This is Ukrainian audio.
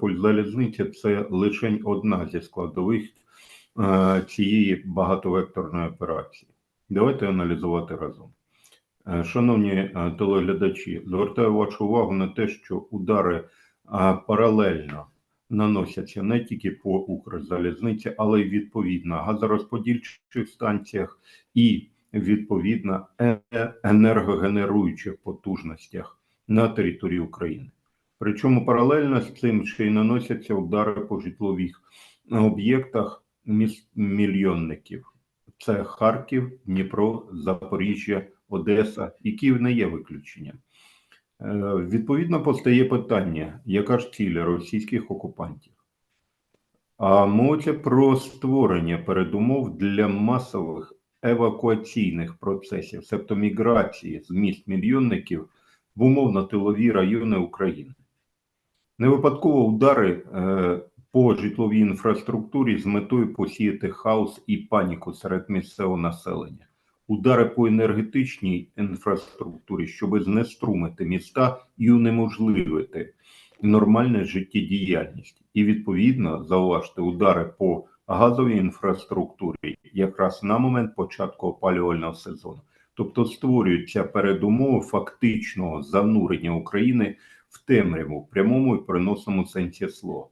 Пользалізниця це лише одна зі складових е, цієї багатовекторної операції. Давайте аналізувати разом. Е, Шановні е, телеглядачі, звертаю вашу увагу на те, що удари паралельно наносяться не тільки по Укрзалізниці, але й відповідно газорозподільчих станціях і відповідно енергогенеруючих потужностях на території України. Причому паралельно з цим ще й наносяться удари по житлових об'єктах мільйонників. Це Харків, Дніпро, Запоріжжя, Одеса і Київ не є виключенням. Е, Відповідно, постає питання, яка ж ціль російських окупантів? А мовиться про створення передумов для масових евакуаційних процесів, себто міграції з міст мільйонників в умовно-тилові райони України. Не випадково удари е, по житловій інфраструктурі з метою посіяти хаос і паніку серед місцевого населення, удари по енергетичній інфраструктурі, щоб знеструмити міста і унеможливити нормальну життєдіяльність. І відповідно зауважте удари по газовій інфраструктурі якраз на момент початку опалювального сезону. Тобто створюються передумови фактичного занурення України в темряву в прямому і переносному сенсі слова.